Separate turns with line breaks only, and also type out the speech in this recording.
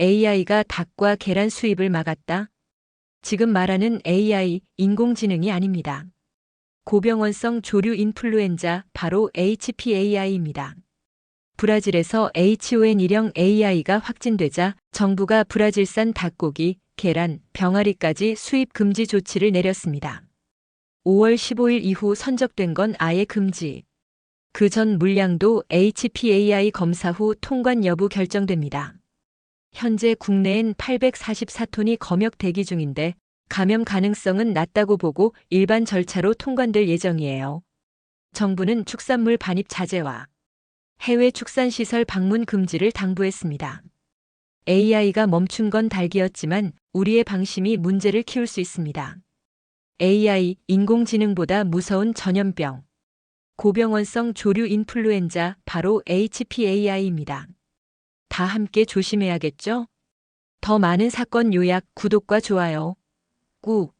AI가 닭과 계란 수입을 막았다. 지금 말하는 AI, 인공지능이 아닙니다. 고병원성 조류 인플루엔자, 바로 HPAI입니다. 브라질에서 H5N1형 AI가 확진되자 정부가 브라질산 닭고기, 계란, 병아리까지 수입 금지 조치를 내렸습니다. 5월 15일 이후 선적된 건 아예 금지. 그 전 물량도 HPAI 검사 후 통관 여부 결정됩니다. 현재 국내엔 844톤이 검역 대기 중인데 감염 가능성은 낮다고 보고 일반 절차로 통관될 예정이에요. 정부는 축산물 반입 자제와 해외 축산시설 방문 금지를 당부했습니다. AI가 멈춘 건 닭이었지만 우리의 방심이 문제를 키울 수 있습니다. AI, 인공지능보다 무서운 전염병. 고병원성 조류 인플루엔자, 바로 HPAI입니다. 다 함께 조심해야겠죠? 더 많은 사건 요약, 구독과 좋아요 꾹